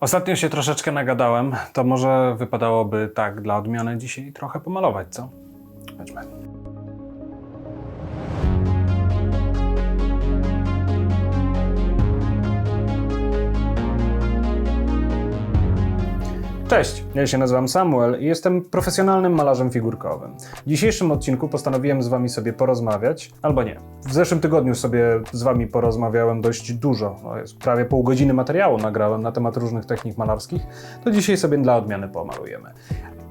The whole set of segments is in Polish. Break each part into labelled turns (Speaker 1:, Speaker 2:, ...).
Speaker 1: Ostatnio się troszeczkę nagadałem, to może wypadałoby tak dla odmiany dzisiaj trochę pomalować, co? Cześć, ja się nazywam Samuel i jestem profesjonalnym malarzem figurkowym. W dzisiejszym odcinku postanowiłem z wami sobie porozmawiać, albo nie. W zeszłym tygodniu sobie z wami porozmawiałem dość dużo, no jest prawie pół godziny materiału nagrałem na temat różnych technik malarskich, to dzisiaj sobie dla odmiany pomalujemy.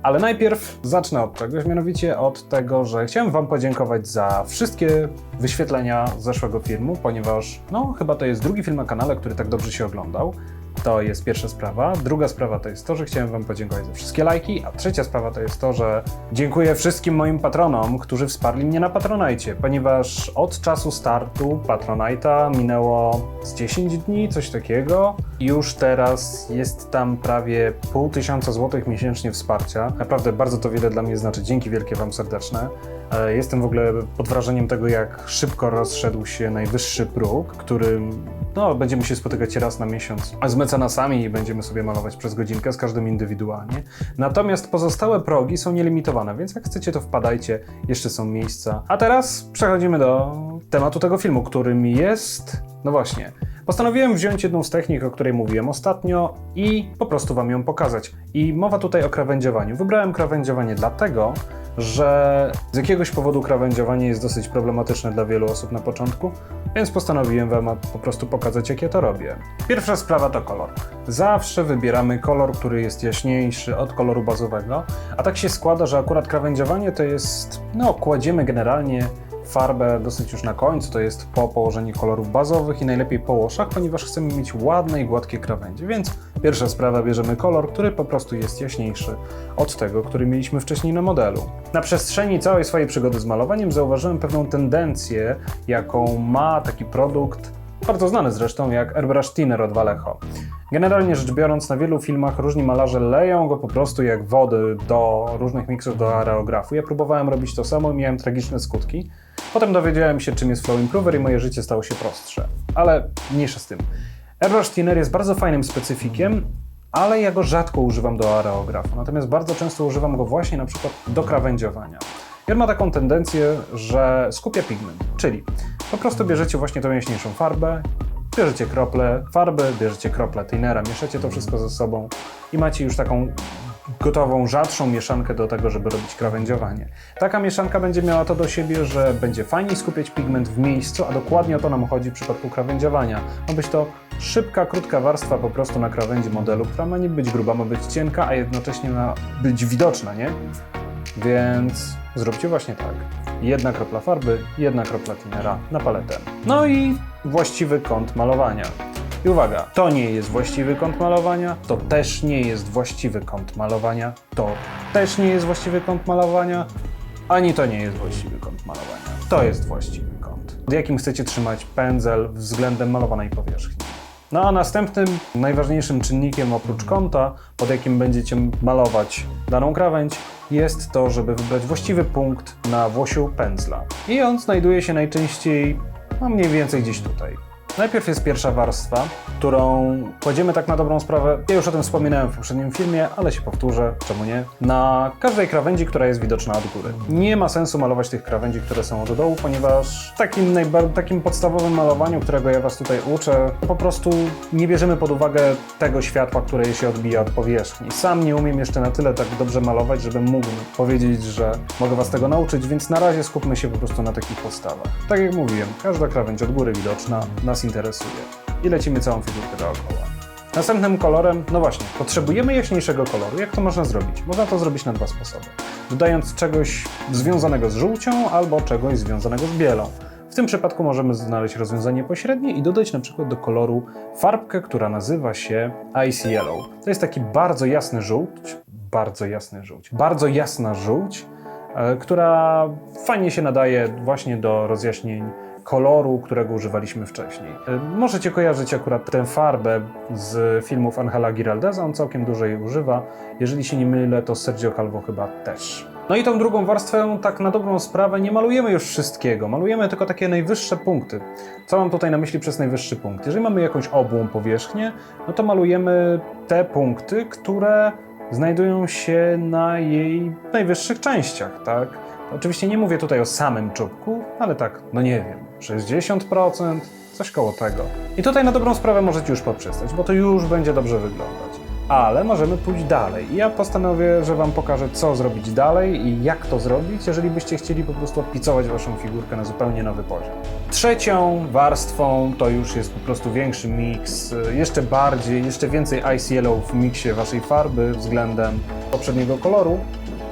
Speaker 1: Ale najpierw zacznę od czegoś, mianowicie od tego, że chciałem Wam podziękować za wszystkie wyświetlenia zeszłego filmu, ponieważ no chyba to jest drugi film na kanale, który tak dobrze się oglądał. To jest pierwsza sprawa. Druga sprawa to jest to, że chciałem Wam podziękować za wszystkie lajki, a trzecia sprawa to jest to, że dziękuję wszystkim moim patronom, którzy wsparli mnie na Patronajcie, ponieważ od czasu startu Patronite'a minęło z 10 dni, coś takiego. Już teraz jest tam prawie pół tysiąca złotych miesięcznie wsparcia. Naprawdę bardzo to wiele dla mnie znaczy. Dzięki wielkie Wam serdeczne. E, Jestem w ogóle pod wrażeniem tego, jak szybko rozszedł się najwyższy próg, którym no, będziemy się spotykać raz na miesiąc z mecenasami i będziemy sobie malować przez godzinkę z każdym indywidualnie. Natomiast pozostałe progi są nielimitowane, więc jak chcecie, to wpadajcie, jeszcze są miejsca. A teraz przechodzimy do tematu tego filmu, którym jest. No właśnie. Postanowiłem wziąć jedną z technik, o której mówiłem ostatnio i po prostu Wam ją pokazać. I mowa tutaj o krawędziowaniu. Wybrałem krawędziowanie dlatego, że z jakiegoś powodu krawędziowanie jest dosyć problematyczne dla wielu osób na początku, więc postanowiłem Wam po prostu pokazać, jak ja to robię. Pierwsza sprawa to kolor. Zawsze wybieramy kolor, który jest jaśniejszy od koloru bazowego, a tak się składa, że akurat krawędziowanie to jest, no, kładziemy generalnie farbę dosyć już na końcu, to jest po położeniu kolorów bazowych i najlepiej po łoszach, ponieważ chcemy mieć ładne i gładkie krawędzie, więc pierwsza sprawa, bierzemy kolor, który po prostu jest jaśniejszy od tego, który mieliśmy wcześniej na modelu. Na przestrzeni całej swojej przygody z malowaniem zauważyłem pewną tendencję, jaką ma taki produkt, bardzo znany zresztą, jak Airbrush Thinner od Vallejo. Generalnie rzecz biorąc, na wielu filmach różni malarze leją go po prostu jak wody do różnych miksów do areografu. Ja próbowałem robić to samo i miałem tragiczne skutki. Potem dowiedziałem się, czym jest Flow Improver i moje życie stało się prostsze. Ale mniejsza z tym. Airbrush Thinner jest bardzo fajnym specyfikiem, ale ja go rzadko używam do areografu. Natomiast bardzo często używam go właśnie na przykład do krawędziowania. On ma taką tendencję, że skupia pigment, czyli po prostu bierzecie właśnie tą jaśniejszą farbę, bierzecie krople farby, bierzecie krople tinera, mieszacie to wszystko ze sobą i macie już taką gotową, rzadszą mieszankę do tego, żeby robić krawędziowanie. Taka mieszanka będzie miała to do siebie, że będzie fajniej skupiać pigment w miejscu, a dokładnie o to nam chodzi w przypadku krawędziowania. Ma być to szybka, krótka warstwa po prostu na krawędzi modelu, która ma nie być gruba, ma być cienka, a jednocześnie ma być widoczna, nie? Więc zróbcie właśnie tak. Jedna kropla farby, jedna kropla tinera na paletę. No i właściwy kąt malowania. I uwaga, to nie jest właściwy kąt malowania, to też nie jest właściwy kąt malowania, to też nie jest właściwy kąt malowania, ani to nie jest właściwy kąt malowania. To jest właściwy kąt. Pod jakim chcecie trzymać pędzel względem malowanej powierzchni. No a następnym, najważniejszym czynnikiem oprócz kąta, pod jakim będziecie malować daną krawędź, jest to, żeby wybrać właściwy punkt na włosiu pędzla. I on znajduje się najczęściej, no mniej więcej gdzieś tutaj. Najpierw jest pierwsza warstwa, którą kładziemy tak na dobrą sprawę. Ja już o tym wspominałem w poprzednim filmie, ale się powtórzę, czemu nie? Na każdej krawędzi, która jest widoczna od góry. Nie ma sensu malować tych krawędzi, które są od dołu, ponieważ w takim, takim podstawowym malowaniu, którego ja Was tutaj uczę, po prostu nie bierzemy pod uwagę tego światła, które się odbija od powierzchni. Sam nie umiem jeszcze na tyle tak dobrze malować, żebym mógł powiedzieć, że mogę Was tego nauczyć, więc na razie skupmy się po prostu na takich podstawach. Tak jak mówiłem, każda krawędź od góry widoczna interesuje. I lecimy całą figurkę dookoła. Następnym kolorem, no właśnie, potrzebujemy jaśniejszego koloru. Jak to można zrobić? Można to zrobić na dwa sposoby. Dodając czegoś związanego z żółcią albo czegoś związanego z bielą. W tym przypadku możemy znaleźć rozwiązanie pośrednie i dodać na przykład do koloru farbkę, która nazywa się Ice Yellow. To jest taki bardzo jasny żółć, bardzo jasny żółć, bardzo jasna żółć, e, która fajnie się nadaje właśnie do rozjaśnień koloru, którego używaliśmy wcześniej. E, Możecie kojarzyć akurat tę farbę z filmów Angela Giraldeza, on całkiem dużo jej używa. Jeżeli się nie mylę, to Sergio Calvo chyba też. No i tą drugą warstwę, tak na dobrą sprawę, nie malujemy już wszystkiego. Malujemy tylko takie najwyższe punkty. Co mam tutaj na myśli przez najwyższy punkt? Jeżeli mamy jakąś obłą powierzchnię, no to malujemy te punkty, które znajdują się na jej najwyższych częściach, tak? Oczywiście nie mówię tutaj o samym czubku, ale tak, no nie wiem, 60%, coś koło tego. I tutaj na dobrą sprawę możecie już poprzestać, bo to już będzie dobrze wyglądać. Ale możemy pójść dalej. I ja postanowię, że Wam pokażę, co zrobić dalej i jak to zrobić, jeżeli byście chcieli po prostu odpicować Waszą figurkę na zupełnie nowy poziom. Trzecią warstwą to już jest po prostu większy miks, jeszcze bardziej, jeszcze więcej Ice Yellow w miksie Waszej farby względem poprzedniego koloru,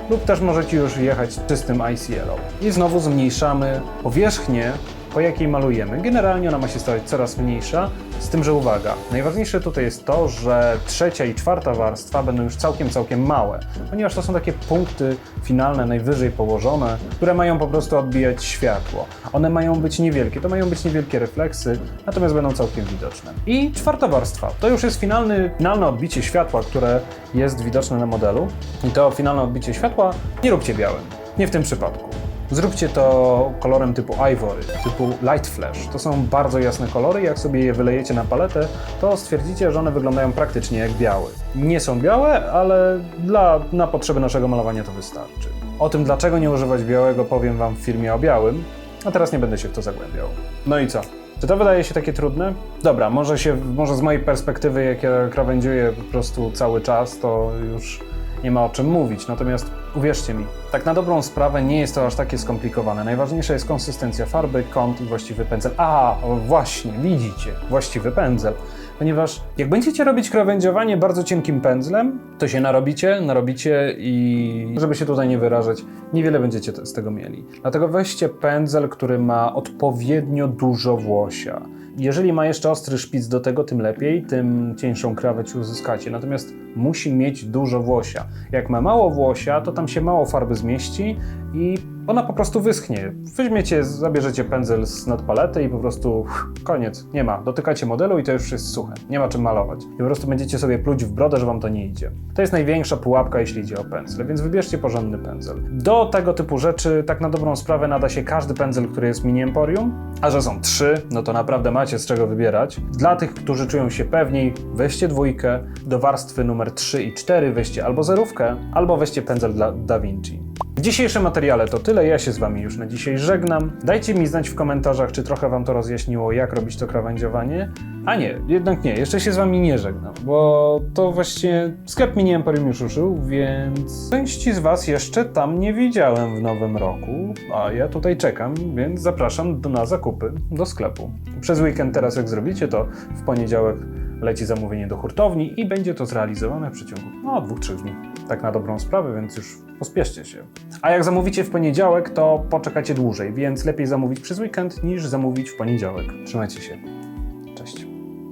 Speaker 1: lub też możecie już jechać czystym Yellow. I znowu zmniejszamy powierzchnię, po jakiej malujemy. Generalnie ona ma się stawać coraz mniejsza, z tym, że uwaga, najważniejsze tutaj jest to, że trzecia i czwarta warstwa będą już całkiem, całkiem małe, ponieważ to są takie punkty finalne, najwyżej położone, które mają po prostu odbijać światło. One mają być niewielkie, to mają być niewielkie refleksy, natomiast będą całkiem widoczne. I czwarta warstwa, to już jest finalny, finalne odbicie światła, które jest widoczne na modelu. I to finalne odbicie światła nie róbcie białym, nie w tym przypadku. Zróbcie to kolorem typu Ivory, typu Light Flash. To są bardzo jasne kolory. Jak sobie je wylejecie na paletę, to stwierdzicie, że one wyglądają praktycznie jak białe. Nie są białe, ale dla, na potrzeby naszego malowania to wystarczy. O tym, dlaczego nie używać białego, powiem Wam w filmie o białym, a teraz nie będę się w to zagłębiał. No i co? Czy to wydaje się takie trudne? Dobra, może, się, może z mojej perspektywy, jak ja krawędziuję po prostu cały czas, to już nie ma o czym mówić. Natomiast uwierzcie mi, tak na dobrą sprawę nie jest to aż takie skomplikowane. Najważniejsza jest konsystencja farby, kąt i właściwy pędzel. A, właśnie, widzicie, właściwy pędzel. Ponieważ jak będziecie robić krawędziowanie bardzo cienkim pędzlem, to się narobicie, narobicie i żeby się tutaj nie wyrażać, niewiele będziecie z tego mieli. Dlatego weźcie pędzel, który ma odpowiednio dużo włosia. Jeżeli ma jeszcze ostry szpic do tego, tym lepiej, tym cieńszą krawędź uzyskacie. Natomiast musi mieć dużo włosia. Jak ma mało włosia, to tam się mało farby zmieści i ona po prostu wyschnie. Weźmiecie, zabierzecie pędzel z nadpalety i po prostu koniec, nie ma. Dotykacie modelu i to już jest suche. Nie ma czym malować. I po prostu będziecie sobie pluć w brodę, że wam to nie idzie. To jest największa pułapka, jeśli idzie o pędzle, więc wybierzcie porządny pędzel. Do tego typu rzeczy, tak na dobrą sprawę, nada się każdy pędzel, który jest mini Emporium, a że są trzy, no to naprawdę macie z czego wybierać. Dla tych, którzy czują się pewniej, weźcie dwójkę, do warstwy numer 3 i 4 weźcie albo zerówkę, albo weźcie pędzel dla Da Vinci. W dzisiejszym materiale to tyle, ja się z Wami już na dzisiaj żegnam. Dajcie mi znać w komentarzach, czy trochę Wam to rozjaśniło, jak robić to krawędziowanie. A nie, jednak nie, jeszcze się z Wami nie żegnam, bo to właśnie sklep Mini Emporium już ruszył, więc części z Was jeszcze tam nie widziałem w nowym roku, a ja tutaj czekam, więc zapraszam na zakupy do sklepu. Przez weekend teraz jak zrobicie, to w poniedziałek leci zamówienie do hurtowni i będzie to zrealizowane w przeciągu no, dwóch, trzech dni. Tak na dobrą sprawę, więc już pospieszcie się. A jak zamówicie w poniedziałek, to poczekacie dłużej, więc lepiej zamówić przez weekend niż zamówić w poniedziałek. Trzymajcie się.